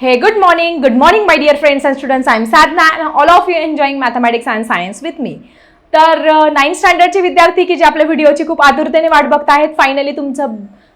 Hey, good morning. Good morning, my dear friends and students. I'm Sadhna and all of you enjoying mathematics and science with me. तर uh, ninth स्टँडर्डचे विद्यार्थी की जे आपल्या व्हिडिओची खूप आतुरतेने वाट बघत आहेत फायनली तुमचं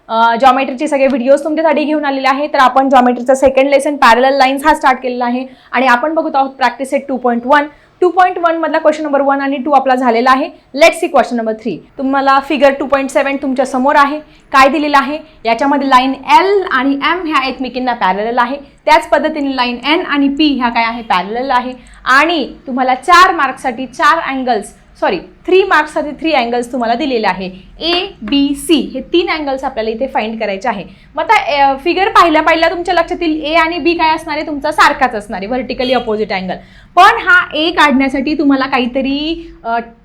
uh, जॉमेट्रीचे सगळे व्हिडिओज तुमच्यासाठी घेऊन आलेले आहे तर आपण जॉमेट्रीचा सेकंड लेसन पॅरल लाईन्स हा स्टार्ट केलेला आहे आणि आपण बघत आहोत practice eight two point one two point one मधला क्वेश्चन नंबर वन आणि टू आपला झालेला आहे. Let see question number three तुम्हाला फिगर टू पॉईंट सेवन तुमच्यासमोर आहे. काय दिलेलं आहे? याच्यामध्ये लाईन एल आणि एम ह्या एकमेकींना पॅरलेल आहे. त्याच पद्धतीने लाईन एन आणि पी ह्या काय आहे? पॅरलेल आहे. आणि तुम्हाला चार मार्क्ससाठी चार अँगल्स सॉरी थ्री मार्क्ससाठी थ्री अँगल्स तुम्हाला दिलेले आहे. ए बी सी हे तीन अँगल्स आपल्याला इथे फाइंड करायचे आहे. मग आता फिगर पाहिल्या पाहिल्या तुमच्या लक्षात येईल. ए आणि बी काय असणार आहे? तुमचा सारखाच असणार आहे. व्हर्टिकली अपोजिट अँगल पण हा ए काढण्यासाठी तुम्हाला काहीतरी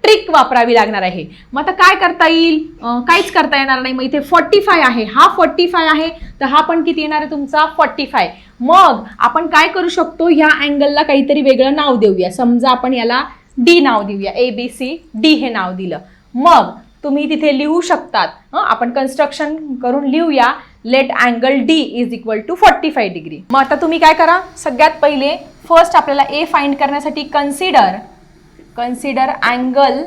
ट्रिक वापरावी लागणार आहे. मग आता काय करता येईल? काहीच करता येणार नाही. मग इथे फोर्टी फाय आहे. हा फोर्टी फाय आहे. तर हा पण किती येणार आहे तुमचा? फॉर्टी फाय मग आपण काय करू शकतो? ह्या अँगलला काहीतरी वेगळं नाव देऊया. समजा आपण याला डी नाव देऊया. ए बी सी डी हे नाव दिलं. मग तुम्ही तिथे लिहू शकतात. हं, आपण कन्स्ट्रक्शन करून लिहूया. Let angle D is equal to forty five degree मग आता तुम्ही काय करा? सगळ्यात पहिले फर्स्ट आपल्याला ए फाइंड करण्यासाठी consider consider angle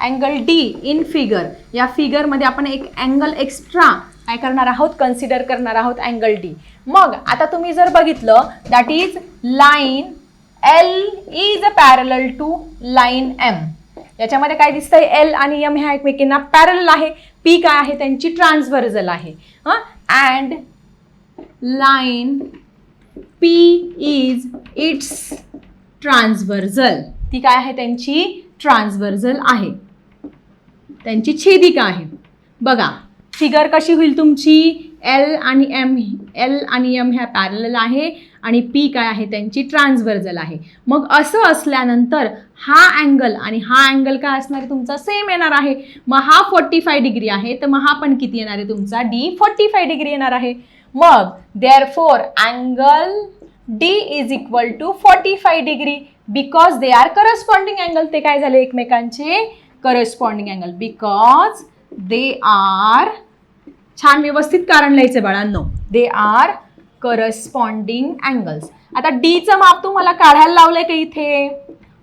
angle D in figure या फिगरमध्ये आपण एक अँगल एक्स्ट्रा काय करणार आहोत? कन्सिडर करणार आहोत अँगल डी मग आता तुम्ही जर बघितलं that is line L is a parallel to line M याच्यामध्ये काय दिसतंय? एल आणि एम ह्या एकमेकींना पॅरल आहे. पी काय आहे? त्यांची ट्रान्सव्हर्जल आहे. हां? And line P is it's transversal ती काय आहे? त्यांची ट्रान्सव्हर्जल आहे. त्यांची छेदिका आहे. बघा फिगर कशी होईल तुमची? एल आणि एम एल आणि एम ह्या पॅरल आहे आणि पी काय आहे? त्यांची ट्रान्सव्हर्जल आहे. मग असं असल्यानंतर हा अँगल आणि हा अँगल काय असणार आहे? तुमचा सेम येणार आहे. मग हा फोर्टी फाय डिग्री आहे तर मग हा पण किती येणार आहे? तुमचा डी फोर्टी फाय डिग्री येणार आहे. मग therefore angle D is equal to forty five degree because they are corresponding angle ते काय झाले एकमेकांचे? Corresponding angle because they are छान व्यवस्थित कारण लिहायचं बाळांनो. दे आर करस्पॉन्डिंग अँगल्स आता डीचं माप तुम्हाला काढायला लावलंय का इथे?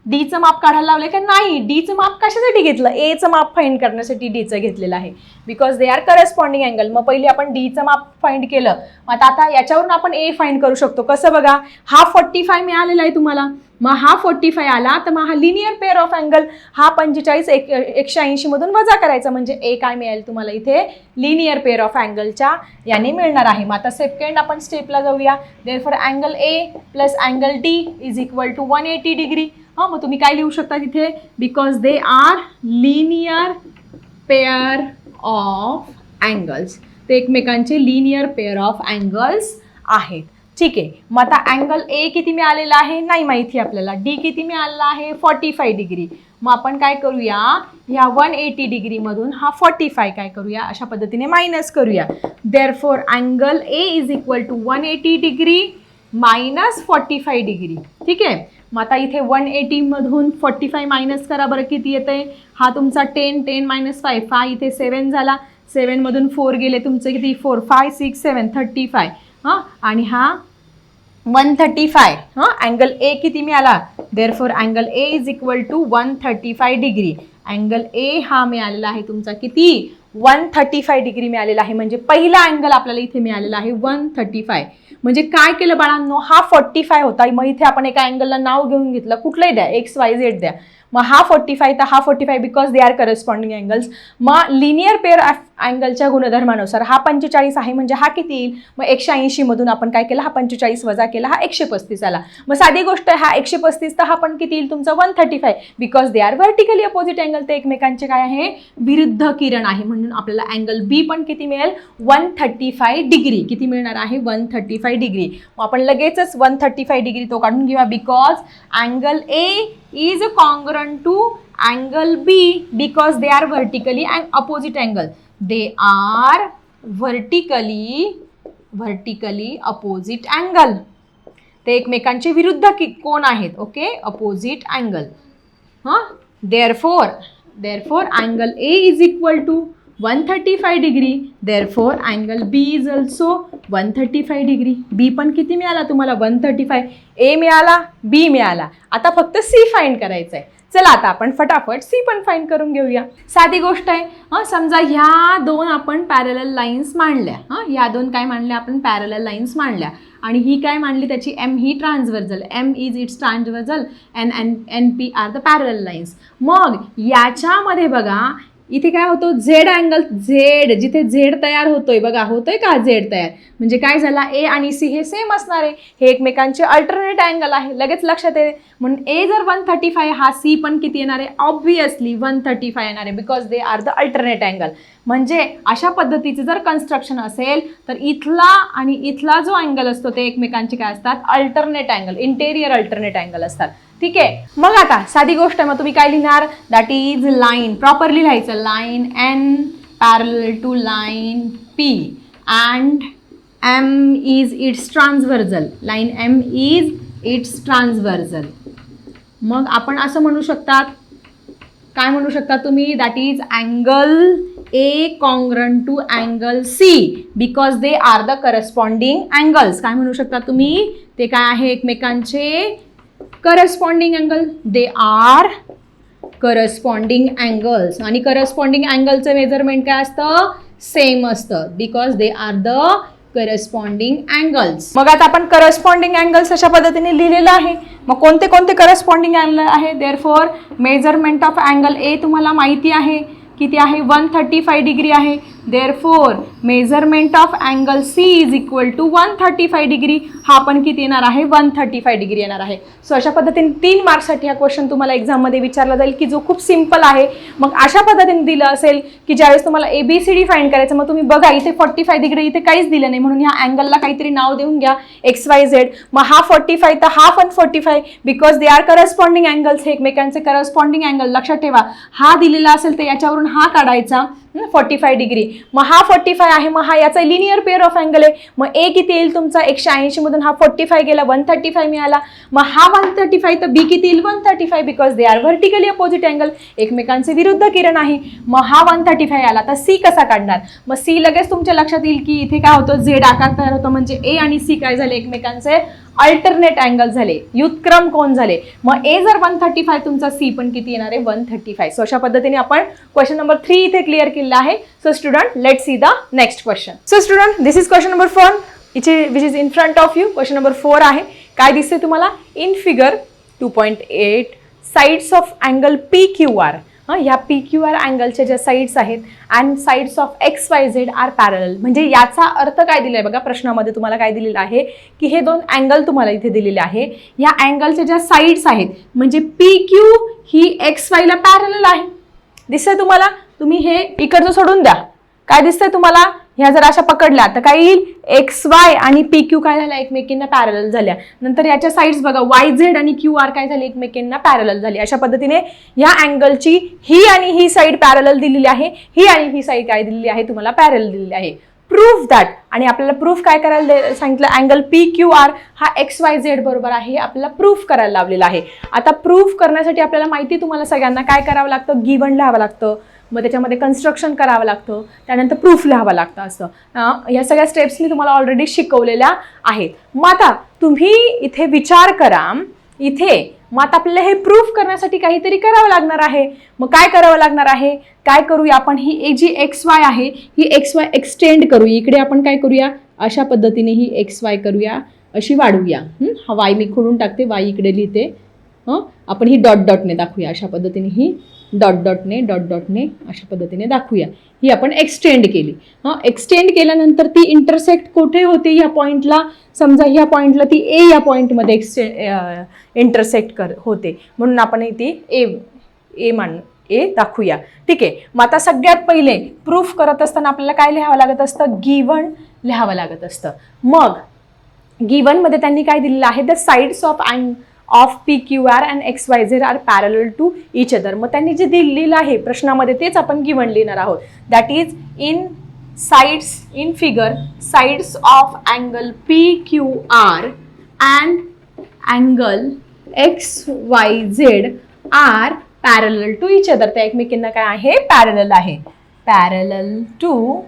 डीचं माप काढायला लावलंय का नाही? डीचं माप कशासाठी घेतलं? एचं माप फाईंड करण्यासाठी डीचं घेतलेलं आहे. Because they are corresponding angle मग पहिले आपण डीचं माप फाईंड केलं. मग आता आता याच्यावरून आपण ए फाईंड करू शकतो. कसं बघा? हा फोर्टी फाय मिळालेला आहे तुम्हाला. मग हा फोर्टी फाय आला तर मग हा लिनियर पेअर ऑफ अँगल हा पंचेचाळीस एक एकशे ऐंशीमधून वजा करायचा. म्हणजे ए काय मिळेल तुम्हाला इथे? लिनियर पेअर ऑफ अँगलच्या याने मिळणार आहे. मग आता सेकंड आपण स्टेपला जाऊया. Therefore angle A plus angle D is equal to one eighty degree हां मग तुम्ही काय लिहू शकता तिथे? Because they are linear pair of angles ते एकमेकांचे लिनियर पेअर ऑफ अँगल्स आहेत. ठीक आहे. मग आता अँगल ए किती मिळालेला आहे? नाही माहिती आपल्याला. डी किती मिळालेला आहे? फॉर्टी फाय डिग्री मग आपण काय करूया? ह्या वन एटी डिग्रीमधून हा फॉर्टी फाय काय करूया? अशा पद्धतीने मायनस करूया. Therefore angle A is equal to one eighty degree minus forty five degree ठीक आहे? मग आता इथे वन एटीमधून फॉर्टी फाय मायनस करा बरं. किती येतंय? हा तुमचा ten ten minus five five इथे सेवन झाला. सेवनमधून फोर गेले. तुमचे किती? Four five six seven thirty five हां? आणि हा वन थर्टी फाय हां अँगल ए किती मिळाला? Therefore angle A is equal to one thirty five degree angle A हा मिळालेला आहे तुमचा किती? वन थर्टी फाय डिग्री मिळालेला आहे. म्हणजे पहिला अँगल आपल्याला इथे मिळालेला आहे वन थर्टी फाय म्हणजे काय केलं बाळांनो? हा फोर्टी फाय होता. मग इथे आपण एका अँगलला नाव घेऊन घेतलं. कुठलंही द्या. एक्स वाय झेड द्या. मग हा फोर्टी फाय तर हा forty five because they are corresponding angles मग लिनियर पेअर अँगलच्या गुणधर्मानुसार हा पंचेचाळीस आहे म्हणजे हा किती येईल? मग एकशे ऐंशीमधून आपण काय केलं? हा पंचेचाळीस वजा केला हा एकशे पस्तीस आला. मग साधी गोष्ट आहे हा एकशे पस्तीस तर हा पण किती येईल? तुमचा one thirty five because they are vertically opposite angle ते एकमेकांचे काय आहे? विरुद्ध किरण आहे. म्हणून आपल्याला अँगल बी पण किती मिळेल? One thirty five degree. किती मिळणार आहे? One thirty five degree. मग आपण लगेचच वन थर्टी फाय डिग्री तो काढून घेऊया. Because angle A is congruent to angle B because they are vertically and opposite angle they are vertically vertically opposite angle ते एकमेकांचे विरुद्ध कि कोण आहेत? ओके अपोजिट अँगल हां therefore therefore angle A is equal to one thirty five degree therefore angle B is also one thirty five degree B पण किती मिळाला तुम्हाला? वन थर्टी फाय ए मिळाला बी मिळाला. आता फक्त सी फाईंड करायचं आहे चला आता आपण फटाफट सी पण फाईंड करून घेऊया. साधी गोष्ट आहे हां समजा ह्या दोन आपण पॅरल लाईन्स मांडल्या. हां ह्या दोन काय मांडल्या आपण? पॅरल लाईन्स मांडल्या. आणि ही काय मांडली त्याची? M he transversal M is its transversal N N N P R the parallel lines मग याच्यामध्ये बघा इथे काय होतं? झेड अँगल झेड जिथे झेड तयार होतोय बघा होतोय का झेड तयार? म्हणजे काय झाला? ए आणि सी हे सेम असणार आहे. हे एकमेकांचे अल्टरनेट अँगल आहे. लगेच लक्षात येते. म्हणून ए जर वन थर्टी फाय हा सी पण किती येणार आहे? ऑब्वियसली वन थर्टी फाय येणार आहे because they are the alternate angle म्हणजे अशा पद्धतीचं जर कन्स्ट्रक्शन असेल तर इथला आणि इथला जो अँगल असतो ते एकमेकांचे काय असतात? Alternate angle interior alternate angle असतात. ठीक आहे? मग आता साधी गोष्ट आहे मग तुम्ही काय लिहिणार? दॅट इज लाईन प्रॉपरली लिहायचं. Line N parallel to line P and M is its transversal line M is its transversal मग आपण असं म्हणू शकतात? काय म्हणू शकता तुम्ही? That is angle A congruent to angle C because they are the corresponding angles काय म्हणू शकता तुम्ही? ते काय आहे एकमेकांचे? Corresponding angle they are corresponding angles आणि करस्पॉन्डिंग अँगलचं मेजरमेंट काय असतं? सेम असतं. Because they are the corresponding angles मग आता आपण करस्पॉन्डिंग अँगल्स अशा पद्धतीने लिहिलेलं आहे. मग कोणते कोणते करस्पॉन्डिंग अँगल आहे? Therefore measurement of angle A तुम्हाला माहिती आहे किती आहे वन थर्टी फाय डिग्री आहे. Therefore measurement of angle C is equal to one thirty five degree हा पण किती येणार आहे? वन थर्टी फाय डिग्री येणार आहे. सो अशा पद्धतीने तीन मार्क्ससाठी हा क्वेश्चन तुम्हाला एक्झाममध्ये विचारला जाईल की जो खूप सिंपल आहे. मग अशा पद्धतीने दिलं असेल की ज्यावेळेस तुम्हाला A B C D find करायचं मग तुम्ही बघा इथे फोर्टी फाय डिग्री इथे काहीच दिलं नाही. म्हणून ह्या अँगलला काहीतरी नाव देऊन घ्या एक्स वाय झेड मग हा फोर्टी फाय तर हा पण forty five because they are corresponding angles हे एकमेकांचे करस्पॉन्डिंग अँगल लक्षात ठेवा. हा दिलेला असेल तर याच्यावरून हा काढायचा. फोर्टी फाय डिग्री मग हा फोर्टी फाय आहे मग हा याचा लिनियर पेअर ऑफ अँगल आहे. मग ए किती येईल तुमचा? एकशे ऐंशीमधून हा फोर्टी फाय गेला वन थर्टी फाय मिळाला. मग हा वन थर्टी फाय तर बी किती येईल? One thirty five because they are vertically opposite angle एकमेकांचे विरुद्ध किरण आहे. मग हा वन थर्टी फाय आला तर सी कसा काढणार? मग सी लगेच तुमच्या लक्षात येईल की इथे काय होतं? झेड आकार तयार होतं. म्हणजे ए आणि सी काय झाले एकमेकांचे? अल्टरनेट अँगल झाले. युतक्रम कोण झाले? मग ए जर वन थर्टी फाय तुमचा सी पण किती येणार आहे? वन थर्टी फाय सो अशा पद्धतीने आपण क्वेश्चन नंबर थ्री इथे क्लिअर केलेला आहे. So student let see the next question so student this is question number four इथे which is in front of you question number four आहे. काय दिसते तुम्हाला? In figure two point eight sides of angle P Q R हां ह्या P Q R अँगलच्या ज्या sides आहेत and sides of X Y Z are parallel म्हणजे याचा अर्थ काय दिला आहे बघा प्रश्नामध्ये तुम्हाला काय दिलेलं आहे की हे दोन अँगल तुम्हाला इथे दिलेले आहे. या अँगलच्या ज्या साईड्स आहेत म्हणजे पी क्यू ही एक्स वायला पॅरल आहे. दिसतंय तुम्हाला? तुम्ही हे इकडचं सोडून द्या. काय दिसतंय तुम्हाला? ह्या जर अशा पकडल्या तर काय येईल? एक्स वाय आणि पी क्यू काय झाल्या? एकमेकींना पॅरल झाल्या. नंतर याच्या साईड्स बघा वाय झेड आणि क्यू आर काय झाले? एकमेकींना पॅरल झाली. अशा पद्धतीने ह्या अँगलची ही आणि ही साईड पॅरल दिलेली आहे. ही आणि ही साईड काय दिलेली आहे? तुम्हाला पॅरल दिलेली आहे. प्रूफ दॅट आणि आपल्याला प्रूफ काय करायला दे- सांगितलं? अँगल पी क्यू आर हा एक्स वाय झेड बरोबर आहे. आपल्याला प्रूफ करायला लावलेला आहे. आता प्रूफ करण्यासाठी आपल्याला माहिती तुम्हाला सगळ्यांना काय करावं लागतं? गिवन लिहावं लागतं. मग त्याच्यामध्ये कन्स्ट्रक्शन करावं लागतं. त्यानंतर प्रूफ लिहावं लागतं असं. ह्या या सगळ्या स्टेप्स मी तुम्हाला ऑलरेडी शिकवलेल्या आहेत. मग आता तुम्ही इथे विचार करा. इथे मग आता आपल्याला हे प्रूफ करण्यासाठी काहीतरी करावं लागणार आहे. मग काय करावं लागणार आहे? काय करूया आपण? ही ए जी एक्स वाय आहे. ही एक्स वाय एक्सटेंड करूया. इकडे आपण काय करूया? अशा पद्धतीने ही एक्स वाय करूया. अशी वाढवूया हा? वाय मी खोडून टाकते. वाय इकडे लिहिते. हं? आपण ही डॉट डॉटने दाखवूया. अशा पद्धतीने ही डॉट डॉटने डॉट डॉटने अशा पद्धतीने दाखवूया. ही आपण एक्सटेंड केली. हां एक्सटेंड केल्यानंतर ती इंटरसेक्ट कुठे होते या पॉईंटला समजा ह्या पॉईंटला ती ए या पॉईंटमध्ये एक्सटे इंटरसेक्ट कर होते. म्हणून आपण ती ए ए मान ए दाखवूया. ठीक आहे? मग आता सगळ्यात पहिले प्रूफ करत असताना आपल्याला काय लिहावं लागत असतं? गिवन लिहावं लागत असतं. मग गिवनमध्ये त्यांनी काय दिलेलं आहे? The sides of and of P Q R and X Y Z are parallel to each other मग त्यांनी जे दिलेलं आहे प्रश्नामध्ये तेच आपण गिवन लिहिणार आहोत. That is in sides in figure sides of angle P Q R and angle X Y Z are parallel to each other त्या एकमेकींना काय आहे? पॅरल आहे. पॅरल टू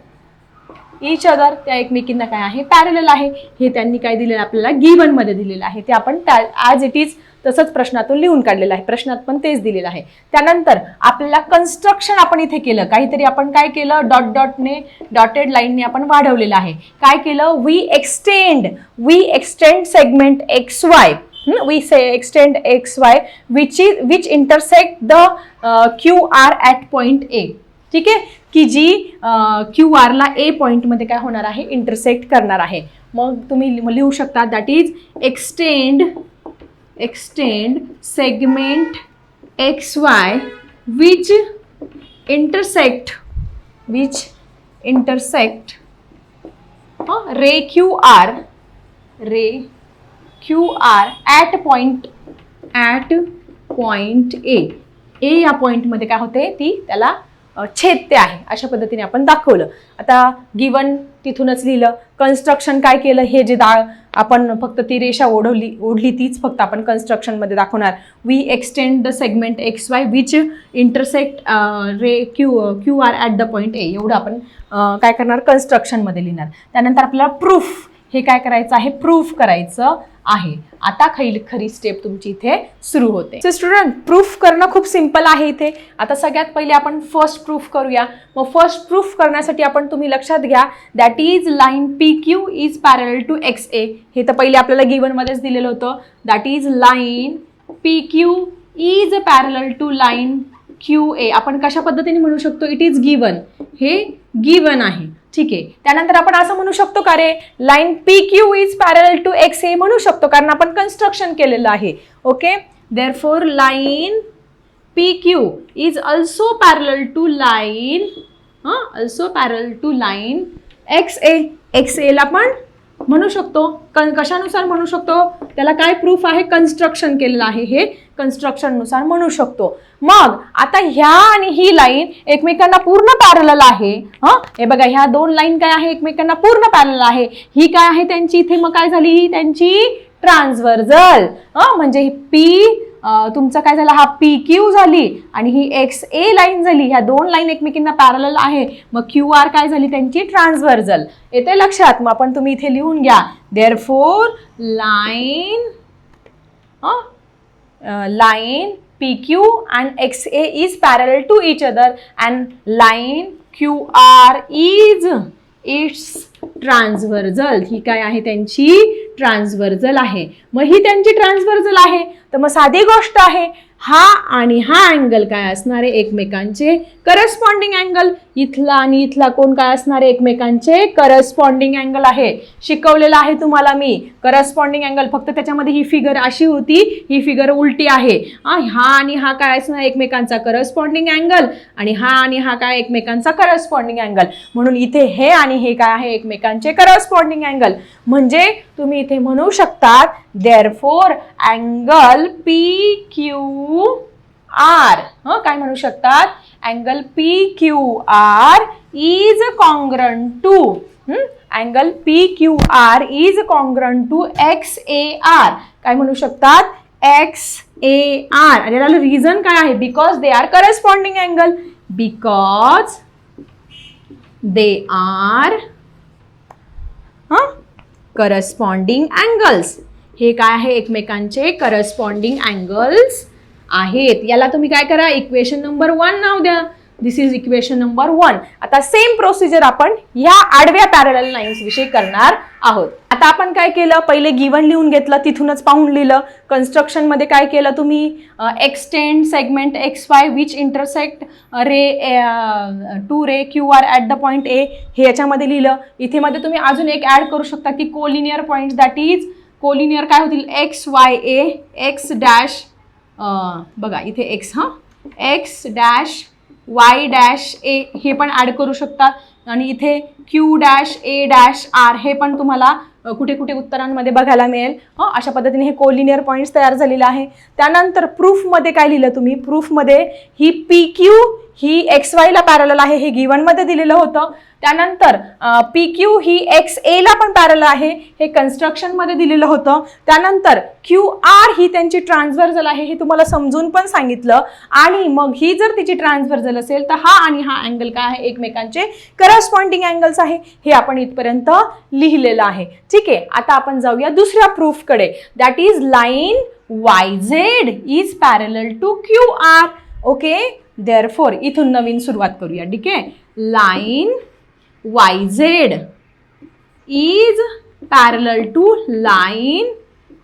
इच अदर त्या एकमेकींना काय आहे? पॅरेलल आहे. हे त्यांनी काय दिलेलं आपल्याला गिवनमध्ये दिलेलं आहे. ते आपण ॲज इट इज तसंच प्रश्नातून लिहून काढलेलं आहे. प्रश्नात पण तेच दिलेलं आहे. त्यानंतर आपल्याला कन्स्ट्रक्शन आपण इथे केलं. काहीतरी आपण काय केलं? डॉट डॉटने डॉटेड लाईनने आपण वाढवलेलं आहे. काय केलं? We extend we extend segment X Y we say extend X Y which is which intersect the Q R at point A ठीक आहे? की जी क्यू आरला ए पॉईंटमध्ये काय होणार आहे? इंटरसेक्ट करणार आहे. मग तुम्ही लि- लिहू शकता that is extend extend segment X Y which intersect which intersect ray Q R ray Q R at point at point A A या पॉईंटमध्ये काय होते? ती त्याला छेदते आहे अशा पद्धतीने आपण दाखवलं. आता गिवन तिथूनच लिहिलं कन्स्ट्रक्शन काय केलं हे जे दा आपण फक्त ती रेषा ओढवली ओढली तीच फक्त आपण कन्स्ट्रक्शनमध्ये दाखवणार. We extend the segment X Y which intersect ray Q Q R at the point A एवढं आपण काय करणार? कन्स्ट्रक्शनमध्ये लिहिणार. त्यानंतर आपल्याला प्रूफ हे काय करायचं आहे? प्रूफ करायचं आहे. आता खरी खरी स्टेप तुमची इथे सुरू होते. सो स्टुडंट प्रूफ करणं खूप सिंपल आहे इथे. आता सगळ्यात पहिले आपण फर्स्ट प्रूफ करूया. मग फर्स्ट प्रूफ करण्यासाठी आपण तुम्ही लक्षात घ्या that is line P Q is parallel to X A हे तर पहिले आपल्याला गिवनमध्येच दिलेलं होतं. That is line P Q is parallel to line Q A आपण कशा पद्धतीने म्हणू शकतो? इट इज गिवन हे गिवन आहे. ठीक आहे. त्यानंतर आपण असं म्हणू शकतो का रे? Line P Q is parallel to X A म्हणू शकतो कारण आपण कन्स्ट्रक्शन केलेलं आहे. Okay therefore line P Q is also parallel to line हां also parallel to line X A X एला पण म्हणू शकतो कन कशानुसार म्हणू शकतो? त्याला काय प्रूफ आहे? कन्स्ट्रक्शन केलेलं आहे हे कन्स्ट्रक्शननुसार म्हणू शकतो. मग आता ह्या आणि ही लाईन एकमेकांना पूर्ण पॅरल आहे. हं? हे बघा ह्या दोन लाईन काय आहे? एकमेकांना पूर्ण पॅरल आहे. ही काय आहे त्यांची? इथे मग काय झाली? ही त्यांची ट्रान्सव्हर्जल हं? म्हणजे पी तुमचं काय झालं? हा पी क्यू झाली आणि ही एक्स ए लाईन झाली. ह्या दोन लाईन एकमेकींना पॅरल आहे. मग क्यू आर काय झाली? त्यांची ट्रान्सव्हर्जल येते लक्षात. मग आपण तुम्ही इथे लिहून घ्या. Therefore line P Q and X A is parallel to each other and line Q R is is transversal ही काय आहे? त्यांची ट्रान्सव्हर्जल आहे. मग ही त्यांची ट्रान्सव्हर्जल आहे. तर मग साधी गोष्ट आहे. हा आणि हा अँगल काय असणारे एकमेकांचे करस्पॉन्डिंग अँगल इथला आणि इथला कोण काय असणारे एकमेकांचे करस्पॉन्डिंग अँगल आहे. शिकवलेलं आहे तुम्हाला मी. करस्पॉन्डिंग अँगल फक्त त्याच्यामध्ये ही फिगर अशी होती ही फिगर उलटी आहे. हा हा आणि हा काय असणार एकमेकांचा करस्पॉन्डिंग अँगल आणि हा आणि हा काय एकमेकांचा करस्पॉन्डिंग अँगल म्हणून इथे हे आणि हे काय आहे एकमेकांचे करस्पॉन्डिंग अँगल म्हणजे तुम्ही इथे म्हणू शकतात therefore angle P Q R हं, काय म्हणू शकतात? Angle P Q R is congruent to angle P Q R is congruent to X A R काय म्हणू शकतात? एक्स ए आर आणि याला रिझन काय आहे? Because they are corresponding angle because they are हाँ? करस्पॉन्डिंग अँगल्स हे काय आहे? एकमेकांचे करस्पॉन्डिंग अँगल्स आहेत. याला तुम्ही काय करा? इक्वेशन नंबर वन नाव द्या. This is equation number one आता सेम प्रोसिजर आपण ह्या आडव्या पॅरल लाईन्स विषयी करणार आहोत. आता आपण काय केलं? पहिले गिवन लिहून घेतलं तिथूनच पाहून लिहिलं. कन्स्ट्रक्शनमध्ये काय केलं तुम्ही? Extend segment X Y which intersect ray to ray Q R at the point A हे याच्यामध्ये लिहिलं. इथेमध्ये तुम्ही अजून एक ॲड करू शकता की collinear point that is collinear काय होतील? X Y A X dash बघा इथे एक्स हां. X dash Y dash A हे पण ॲड करू शकतात आणि इथे Q dash A dash R हे पण तुम्हाला कुठे कुठे उत्तरांमध्ये बघायला मिळेल. हं अशा पद्धतीने हे कोलिनियर पॉईंट्स तयार झालेलं आहे. त्यानंतर प्रूफमध्ये काय लिहिलं तुम्ही? प्रूफमध्ये ही पी क्यू ही एक्स वायला पॅरल आहे हे गिवनमध्ये दिलेलं होतं. त्यानंतर पी क्यू ही एक्स एला पण पॅरल आहे हे कन्स्ट्रक्शनमध्ये दिलेलं होतं. त्यानंतर क्यू आर ही त्यांची ट्रान्सव्हर्जल आहे हे तुम्हाला समजून पण सांगितलं. आणि मग ही जर तिची ट्रान्सव्हर्जल असेल तर हा आणि हा अँगल काय आहे? एकमेकांचे करस्पॉन्डिंग अँगल्स आहे. हे आपण इथपर्यंत लिहिलेलं आहे. ठीक आहे आता आपण जाऊया दुसऱ्या प्रूफकडे that is line Y Z is parallel to Q R okay therefore इथून नवीन सुरुवात करूया ठीक आहे? Line Y Z is parallel to line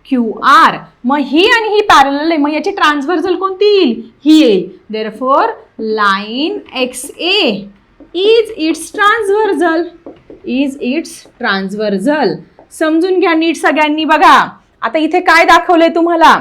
Q R मग ही आणि ही पॅरल आहे मग याची ट्रान्सव्हर्सल कोणती येईल? ही येईल. Therefore line X A is its transversal is its transversal समजून घ्या नीट सगळ्यांनी बघा. आता इथे काय दाखवलंय तुम्हाला?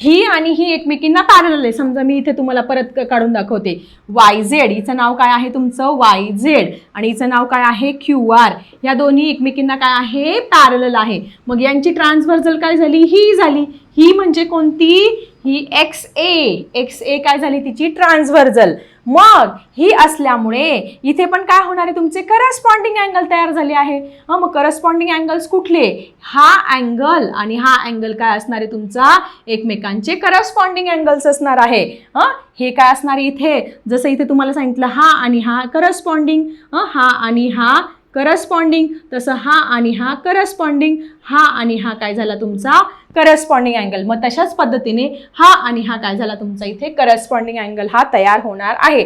ही आणि ही एकमेकींना पॅरल आहे. समजा मी इथे तुम्हाला परत काढून दाखवते. वाय झेड हिचं नाव काय आहे तुमचं? वाय झेड आणि हिचं नाव काय आहे? क्यू आर या दोन्ही एकमेकींना काय आहे? पॅरल आहे. मग यांची ट्रान्सव्हर्जल काय झाली? ही झाली. ही म्हणजे कोणती? ही एक्स ए एक्स ए काय झाली? तिची ट्रान्सव्हर्जल मग ही असल्यामुळे इथे पण काय होणार आहे? तुमचे करस्पॉन्डिंग अँगल तयार झाले आहे. हं मग करस्पॉन्डिंग अँगल्स कुठले? हा अँगल आणि हा अँगल काय असणार आहे तुमचा? एकमेकांचे करस्पॉन्डिंग अँगल्स असणार आहे. हं हे काय असणार आहे इथे? जसं इथे तुम्हाला सांगितलं हा आणि हा करस्पॉन्डिंग हा आणि हा करस्पॉन्डिंग तसं हा आणि हा करस्पॉन्डिंग हा आणि हा काय झाला तुमचा करस्पॉन्डिंग अँगल मग तशाच पद्धतीने हा आणि हा काय झाला तुमचा इथे करस्पॉन्डिंग अँगल हा तयार होणार आहे.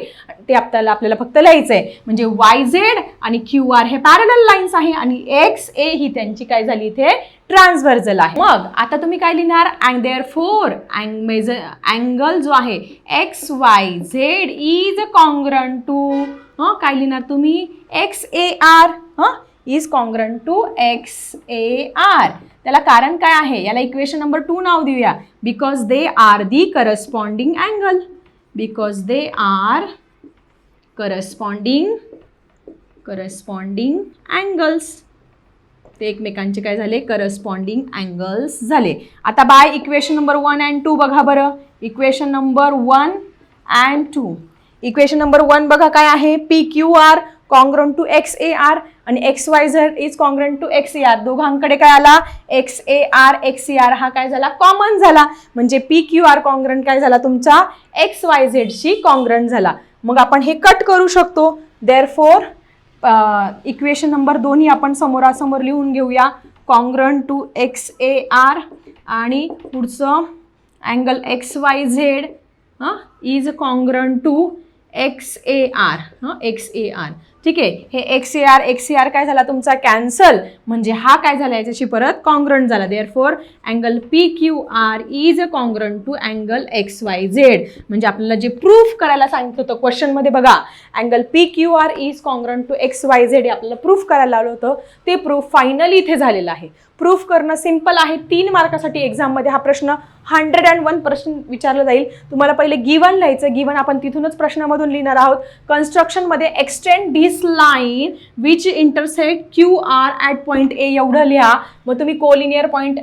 ते आपल्याला आपल्याला फक्त लिहायचं आहे म्हणजे वाय झेड आणि क्यू आर हे पॅरल लाईन्स आहे आणि एक्स ए ही त्यांची काय झाली इथे? ट्रान्सव्हर्जल आहे. मग आता तुम्ही काय लिहिणार? अँग देअर फोर अँग मेजर अँगल जो आहे X Y Z is congruent to हां काय लिहिणार तुम्ही? एक्स ए आर हं? Is congruent to X A R त्याला कारण काय आहे? याला इक्वेशन नंबर टू नाव देऊया. Because they are the corresponding angle because they are corresponding corresponding angles ते एकमेकांचे काय झाले? करस्पॉन्डिंग अँगल्स झाले. आता by equation number one and two बघा बरं. Equation number one and two equation number one बघा काय आहे? P Q R congruent to X A R आणि X Y Z is congruent to X A R दोघांकडे काय आला? X A R X A R हा काय झाला? कॉमन झाला. म्हणजे पी क्यू आर कॉन्ग्रन काय झाला? तुमचा एक्स वाय झेडशी कॉन्ग्रन झाला. मग आपण हे कट करू शकतो. देअर फोर इक्वेशन नंबर दोन्ही आपण समोरासमोर लिहून घेऊया. Congruent to X A R आणि पुढचं अँगल एक्स वाय झेड हां is congruent to X A R हां एक्स ए आर ठीक आहे? हे X A R X A R काय झाला तुमचा? कॅन्सल म्हणजे हा काय झाला याच्याशी परत? कॉन्ग्रंट झाला. Therefore angle P Q R is a congruent to angle X Y Z म्हणजे आपल्याला जे प्रूफ करायला सांगितलं होतं क्वेश्चनमध्ये बघा. Angle P Q R is congruent to X Y Z हे आपल्याला प्रूफ करायला लावलं होतं. ते प्रूफ फायनली इथे झालेलं आहे. प्रूफ करणं सिंपल आहे. तीन मार्कासाठी एक्झाममध्ये हा प्रश्न हंड्रेड अँड वन प्रश्न विचारला जाईल. तुम्हाला पहिले गिवन लिहायचं गिवन आपण तिथूनच प्रश्नामधून लिहिणार आहोत. कन्स्ट्रक्शनमध्ये extend this line which intersect Q R at point A एवढं लिहा. मग तुम्ही collinear point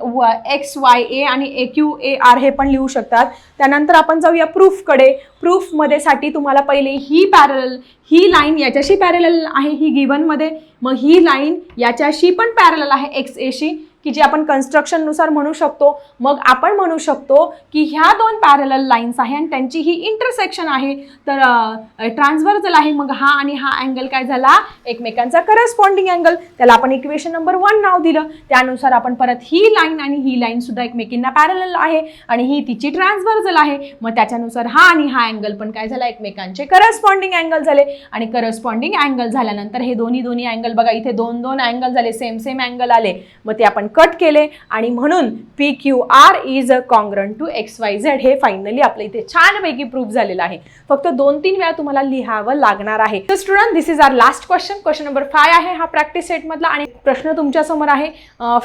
X Y A आणि ए क्यू ए आर हे पण लिहू शकतात. त्यानंतर आपण जाऊया प्रूफकडे प्रूफमध्ये साठी तुम्हाला पहिले ही पॅरल ही लाईन याच्याशी पॅरल आहे ही गिवनमध्ये मग ही लाईन याच्याशी पण पॅरल आहे एक्स एशी की जी आपण कन्स्ट्रक्शननुसार म्हणू शकतो मग आपण म्हणू शकतो की ह्या दोन पॅरल लाईन्स आहे आणि त्यांची ही इंटरसेक्शन आहे. तर ट्रान्सव्हर्जल आहे मग हा आणि हा अँगल काय झाला? एकमेकांचा करस्पॉन्डिंग अँगल त्याला आपण इक्वेशन नंबर वन नाव दिलं. त्यानुसार आपण परत ही लाईन आणि ही लाईन सुद्धा एकमेकींना पॅरल आहे आणि ही तिची ट्रान्सव्हर्जल आहे. मग त्याच्यानुसार हा आणि हा अँगल पण काय झाला? एकमेकांचे करस्पॉन्डिंग अँगल झाले. आणि करस्पॉन्डिंग अँगल झाल्यानंतर हे दोन्ही दोन्ही अँगल बघा इथे दोन दोन अँगल झाले सेम सेम अँगल आले. मग ते आपण कट केले आणि म्हणून P Q R is a congruent to X Y Z हे फायनली आपल्या इथे छानपैकी प्रूफ झालेलं आहे. फक्त दोन तीन वेळा तुम्हाला लिहावं लागणार आहे. तर student this is our last question question number five आहे हा प्रॅक्टिस सेटमधला आणि प्रश्न तुमच्यासमोर आहे.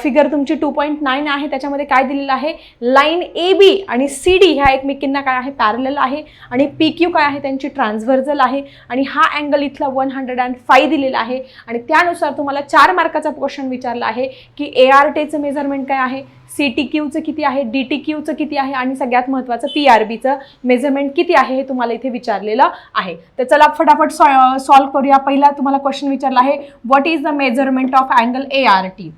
फिगर तुमची टू पॉईंट नाईन आहे. त्याच्यामध्ये काय दिलेलं आहे? लाईन ए बी आणि सी डी ह्या एकमेकींना काय आहे? पॅरल आहे. आणि पी क्यू काय आहे? त्यांची ट्रान्सव्हर्जल आहे. आणि हा अँगल इथला वन हंड्रेड अँड फाय दिलेला आहे. आणि त्यानुसार तुम्हाला चार मार्काचा क्वेश्चन विचारला आहे की ए आर वाटेचं मेजरमेंट काय आहे? सी टी क्यूचं किती आहे डी टी क्यूचं किती आहे आणि सगळ्यात महत्त्वाचं पी आर बीचं मेजरमेंट किती आहे हे तुम्हाला इथे विचारलेलं आहे. तर चला फटाफट सॉल्व करूया. पहिला तुम्हाला क्वेश्चन विचारला आहे what is the measurement of angle A R T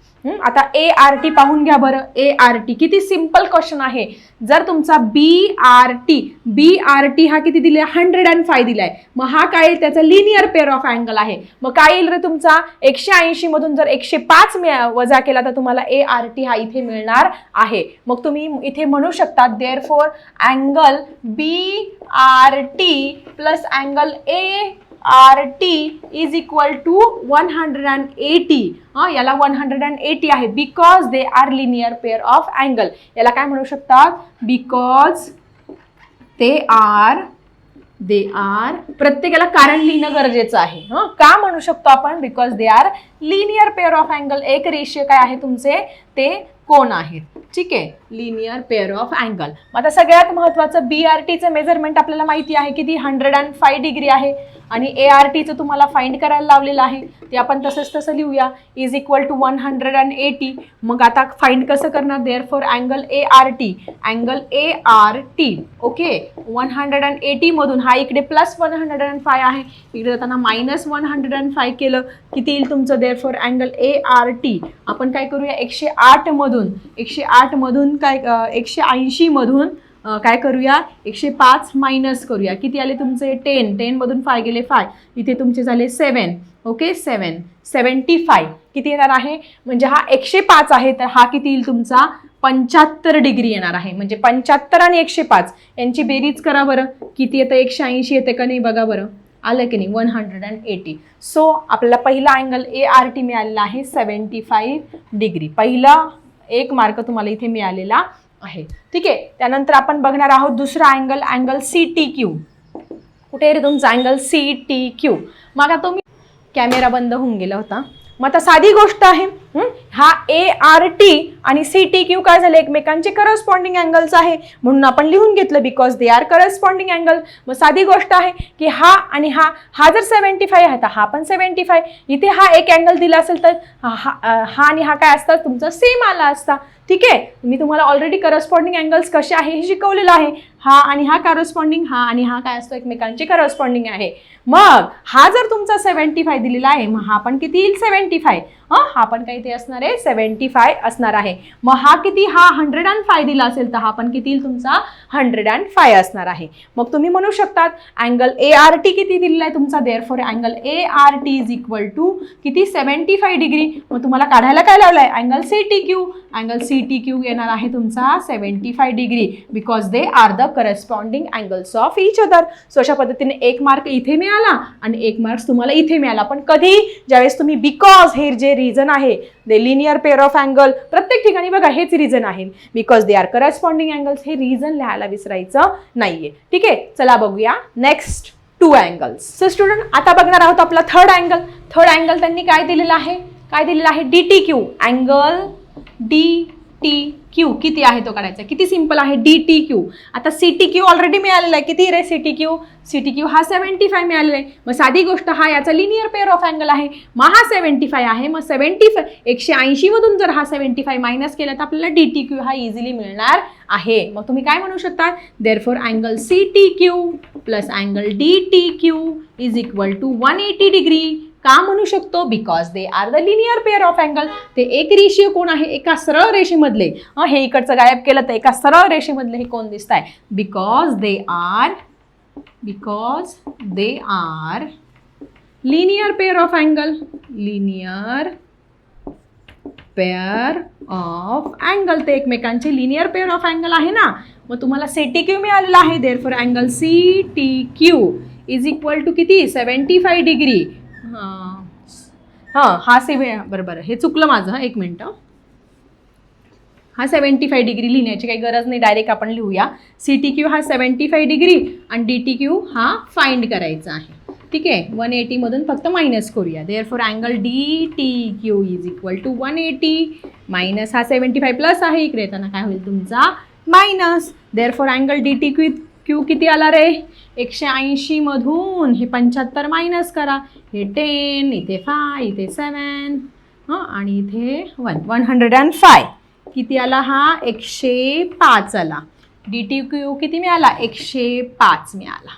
आता ए आर टी पाहून घ्या बरं. ए आर टी किती सिंपल क्वेश्चन आहे. जर तुमचा B R T B R T हा किती दिलाय हंड्रेड अँड फाय दिलाय. मग हा काय? येईल? त्याचा लिनियर पेअर ऑफ अँगल आहे. मग काय येईल रे तुमचा? एकशे ऐंशी मधून जर एकशे पाच वजा केला तर तुम्हाला ए आर टी हा इथे मिळणार आहे. मग तुम्ही इथे म्हणू शकता therefore angle B R T plus angle A R T is equal to one hundred and eighty हां याला वन हंड्रेड अँड एटी आहे. Because they are linear pair of angle याला काय म्हणू शकतात बिकॉज ते आर दे आर प्रत्येकाला कारण लिहिणं गरजेचं आहे. हं? का म्हणू शकतो आपण? Because they are linear pair of angle एक रेषीय काय आहे तुमचे? ते कोण आहेत? ठीक आहे? लिनियर पेअर ऑफ अँगल मग आता सगळ्यात महत्त्वाचं बी आर टीचं मेजरमेंट आपल्याला माहिती आहे की ती हंड्रेड अँड फाय डिग्री आहे. आणि ए आर टीचं तुम्हाला फाइंड करायला लावलेलं आहे. ते आपण तसंच तसं लिहूया. Is equal to one hundred and eighty मग आता फाइंड कसं करणार? Therefore angle A R T angle A R T okay one hundred and एटीमधून हा इकडे plus one hundred and five आहे. इकडे जाताना minus one hundred and five केलं. किती येईल तुमचं? Therefore angle A R T आपण काय करूया? एकशे आठमधून एकशे आठमधून काय एकशे ऐंशीमधून काय करूया? एकशे पाच मायनस करूया. किती आले तुमचे? टेन टेनमधून फाय गेले फाय इथे तुमचे झाले seven okay seven seventy five किती येणार आहे? म्हणजे हा एकशे पाच आहे तर हा किती येईल तुमचा? पंच्याहत्तर डिग्री येणार आहे. म्हणजे पंच्याहत्तर आणि एकशे पाच. यांची बेरीज करा बरं. किती येतं? एकशे ऐंशी येते का नाही बघा बरं. आलं की नाही? One hundred and eighty so आपल्याला पहिला अँगल ए आर टी मिळालेला आहे सेवन्टी फाईव्ह डिग्री पहिला एक मार्क तुम्हाला इथे मिळालेला. आहे. ठीक आहे? त्यानंतर आपण बघणार आहोत दुसरा angle angle C T Q कुठे रे तुमचा अँगल सी टी क्यू मग आता तुम्ही कॅमेरा बंद होऊन गेला होता. मग आता साधी गोष्ट आहे. हा? ए आर टी आणि सी टी क्यू काय झाले? एकमेकांचे करस्पॉन्डिंग अँगल्स आहे. म्हणून आपण लिहून घेतलं because they are corresponding angle मग साधी गोष्ट आहे की हा आणि हा हा जर सेवन्टी फाय आहे तर हा पण सेवन्टी फाय इथे हा एक अँगल दिला असेल तर हा हा हा आणि हा काय असतं तुमचा सेम आला असता. ठीक आहे? मी तुम्हाला ऑलरेडी करस्पॉन्डिंग अँगल्स कसे आहे हे शिकवलेलं आहे. हा आणि हा करस्पॉन्डिंग हा आणि हा काय असतो? एकमेकांचे करस्पॉन्डिंग आहे. मग हा जर तुमचा सेवन्टी फाय दिलेला आहे मग हा पण किती येईल? सेवन्टी फाय हां हा पण काही ते असणार आहे सेवन्टी फाय असणार आहे. मग हा किती? हा हंड्रेड अँड फाय दिला असेल तर हा पण किती येईल तुमचा? हंड्रेड अँड फाय असणार आहे. मग तुम्ही म्हणू शकतात अँगल ए आर टी किती दिलेला आहे तुमचा? Therefore angle A R T is equal to किती? सेवन्टी फाय डिग्री मग तुम्हाला काढायला काय लावलं आहे angle C T Q angle C T Q येणार आहे तुमचा seventy five degree because they are the corresponding angles of each other so अशा पद्धतीने एक मार्क इथे मिळाला आणि एक मार्क्स तुम्हाला इथे मिळाला. पण कधी? ज्यावेळेस तुम्ही बिकॉज हे जे रिझन आहे. They linear pair of angle प्रत्येक ठिकाणी बघा हेच रिझन आहे. Because they are corresponding angles हे रिझन लिहायला विसरायचं नाहीये. ठीक आहे? चला बघूया. Next two angles so student आता बघणार आहोत आपला थर्ड अँगल थर्ड अँगल त्यांनी काय दिलेलं आहे? काय दिलेलं आहे? D T Q angle D T Q किती आहे तो काढायचा? किती सिंपल आहे? डी टी क्यू आता सी टी क्यू ऑलरेडी मिळालेला आहे. किती रे C T Q C T Q हा सेवन्टी फाय मिळालेला आहे. मग साधी गोष्ट हा याचा लिनियर पेअर ऑफ अँगल आहे. मग हा सेवन्टी फाय आहे. मग सेवन्टी फाय एकशे ऐंशीमधून जर हा सेवन्टी फाय मायनस केला तर आपल्याला डी टी क्यू हा इझिली मिळणार आहे. मग तुम्ही काय म्हणू शकता? Therefore angle C T Q plus angle D T Q is equal to one eighty degree का म्हणू शकतो? Because they are the linear pair of angle ते एक रेषीय कोण आहे एका सरळ रेषेमधले. हे इकडचं गायब केलं तर एका सरळ रेषेमधले हे कोण दिसत आहे. Because they are because they are linear pair of angle linear pair of angle ते एकमेकांचे लिनियर पेअर ऑफ अँगल आहे ना? मग तुम्हाला सी टी क्यू मिळालेला आहे. Therefore angle C T Q is equal to किती? सेवन्टी फाय डिग्री हां. हा सेव बरं बरं हे चुकलं माझं एक मिनटं. हा सेवन्टी फाय डिग्री लिहिण्याची काही गरज नाही डायरेक्ट आपण लिहूया. सी टी क्यू हा सेवन्टी फाय डिग्री आणि डी टी क्यू हा फाइंड करायचा आहे. ठीक आहे? वन एटीमधून फक्त मायनस करूया. Therefore angle D T Q is equal to one eighty. Minus हा सेवन्टी फाय प्लस आहे इकडे येताना काय होईल तुमचा? Minus. Therefore angle D T Q Q किती आला रे? एकशे ऐंशीमधून हे पंच्याहत्तर मायनस करा. हे टेन इथे फाय इथे सेवन हां आणि इथे one one hundred and five किती आला हा? एकशे पाच आला. डी टी क्यू किती मिळाला? एकशे पाच मिळाला.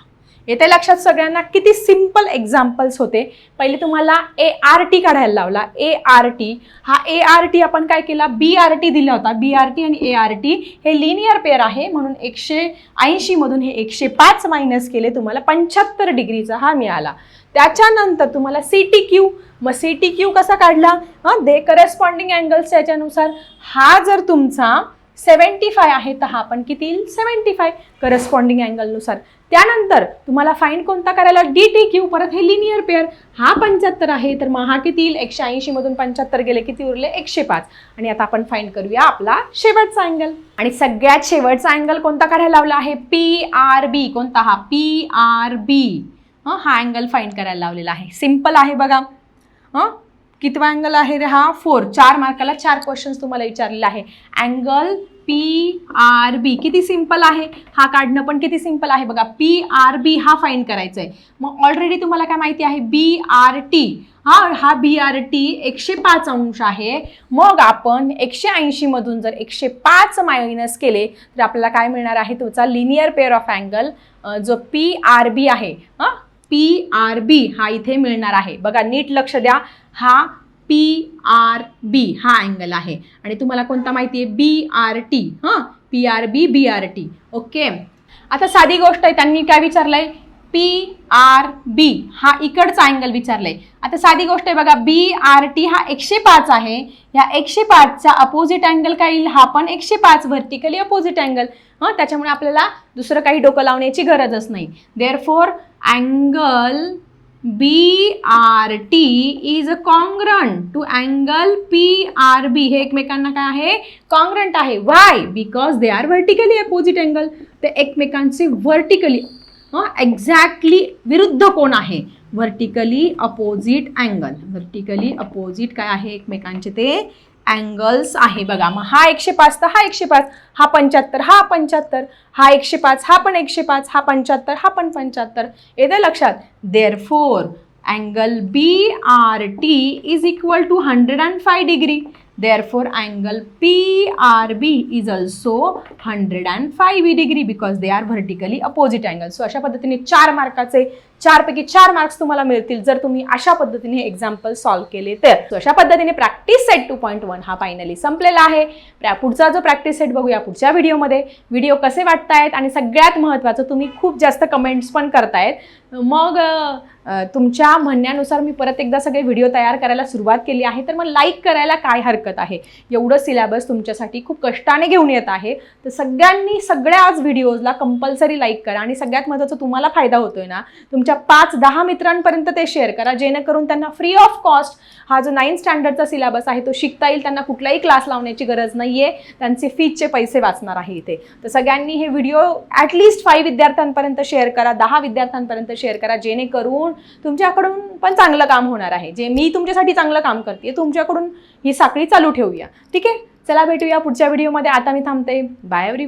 येते लक्षात सगळ्यांना किती सिंपल एक्झाम्पल्स होते. पहिले तुम्हाला ए आर टी काढायला लावला. ए आर टी हा ए आर टी आपण काय केला? बी आर टी दिला होता. बी आर टी आणि ए आर टी हे लिनियर पेअर आहे. म्हणून एकशे ऐंशीमधून हे एकशे पाच मायनस केले. तुम्हाला पंच्याहत्तर डिग्रीचा हा मिळाला. त्याच्यानंतर तुम्हाला सी टी क्यू मग सी टी क्यू कसा काढला? हां दे करस्पॉन्डिंग अँगल्स याच्यानुसार. हा जर तुमचा सेवन्टी फाय आहे तर हा पण किती येईल? सेवन्टी फाय करस्पॉन्डिंग अँगलनुसार त्यानंतर तुम्हाला फाईंड कोणता करायला डी टी क्यू परत हे लिनियर पेअर हा पंच्याहत्तर आहे तर मग हा किती येईल? एकशे ऐंशीमधून पंच्याहत्तर गेले किती उरले? एकशे पाच. आणि आता आपण फाईंड करूया आपला शेवटचा अँगल आणि सगळ्यात शेवटचा अँगल कोणता काढायला लावला आहे? पी आर बी कोणता हा? पी आर बी हं हा अँगल फाईंड करायला लावलेला आहे. सिंपल आहे बघा. हं कितवा अँगल आहे रे हा? फोर चार मार्काला चार क्वेश्चन्स तुम्हाला विचारलेला आहे. Angle P R B. किती सिंपल आहे? हा काढणं पण किती सिंपल आहे बघा. पी आर बी हा फाईंड करायचा आहे मग ऑलरेडी तुम्हाला काय माहिती आहे? B R T. हा हा बी आर टी एकशे पाच अंश आहे. मग आपण एकशे ऐंशीमधून जर एकशे पाच मायनस केले तर आपल्याला काय मिळणार आहे? तुमचा लिनियर पेअर ऑफ अँगल जो पी आर बी आहे हां? पी आर बी हा इथे मिळणार आहे. बघा नीट लक्ष द्या. हा पी आर बी हा अँगल आहे. आणि तुम्हाला कोणता माहिती आहे? बी आर टी हां? P R B B R T okay आता साधी गोष्ट आहे त्यांनी काय विचारलंय? पी आर बी हा इकडचा अँगल विचारलाय. आता साधी गोष्ट आहे बघा बी आर टी हा एकशे पाच आहे. ह्या एकशे पाचचा अपोजिट अँगल काय येईल? हा पण एकशे पाच व्हर्टिकली अपोजिट अँगल हां? त्याच्यामुळे आपल्याला दुसरं काही डोकं लावण्याची गरजच नाही. Therefore angle B R T is a congruent to angle P R B हे एकमेकांना काय आहे? कॉन्ग्रंट आहे. Why because they are vertically opposite angle ते एकमेकांचे व्हर्टिकली हां एक्झॅक्टली विरुद्ध कोण आहे? Vertically opposite angle vertically opposite काय आहे एकमेकांचे ते? अँगल्स आहे बघा. मग हा एकशे पाच तर हा एकशे पाच हा पंच्याहत्तर हा पंच्याहत्तर हा एकशे पाच हा पण एकशे पाच हा पंच्याहत्तर हा पण पंच्याहत्तर. येतं लक्षात? Therefore angle B R T is equal to hundred and five degree therefore angle P R B is also hundred and five degree because they are vertically opposite angle so अशा पद्धतीने चार मार्काचे चारपैकी चार मार्क्स तुम्हाला मिळतील जर तुम्ही अशा पद्धतीने एक्झाम्पल सॉल्व्ह केले तर. अशा पद्धतीने practice set two point one हा फायनली संपलेला आहे. पुढचा जो प्रॅक्टिस सेट बघूया पुढच्या व्हिडिओमध्ये व्हिडिओ कसे वाटतायत आणि सगळ्यात महत्त्वाचं तुम्ही खूप जास्त कमेंट्स पण करतायत. मग तुमच्या म्हणण्यानुसार मी परत एकदा सगळे व्हिडिओ तयार करायला सुरुवात केली आहे. तर मग लाईक करायला काय हरकत आहे? एवढं सिलेबस तुमच्यासाठी खूप कष्टाने घेऊन येत आहे. तर सगळ्यांनी सगळ्या आज व्हिडिओजला कंपल्सरी लाईक करा आणि सगळ्यात महत्त्वाचं तुम्हाला फायदा होतोय ना तुमच्या पाच दहा मित्रांपर्यंत ते शेअर करा. जेणेकरून त्यांना फ्री ऑफ कॉस्ट हा जो नाईन स्टँडर्डचा सिलेबस आहे तो शिकता येईल. त्यांना कुठलाही क्लास लावण्याची गरज नाही आहे त्यांचे फीजचे पैसे वाचणार आहे इथे. तर सगळ्यांनी हे व्हिडिओ ॲटलिस्ट फाईव्ह विद्यार्थ्यांपर्यंत शेअर करा दहा विद्यार्थ्यांपर्यंत शेअर करा. जेणेकरून तुमच्याकडून पण चांगलं काम होणार आहे. जे मी तुमच्यासाठी चांगलं काम करते तुमच्याकडून ही साखळी चालू ठेवूया. ठीक आहे? चला भेटूया पुढच्या व्हिडिओमध्ये आता मी थांबते. Bye every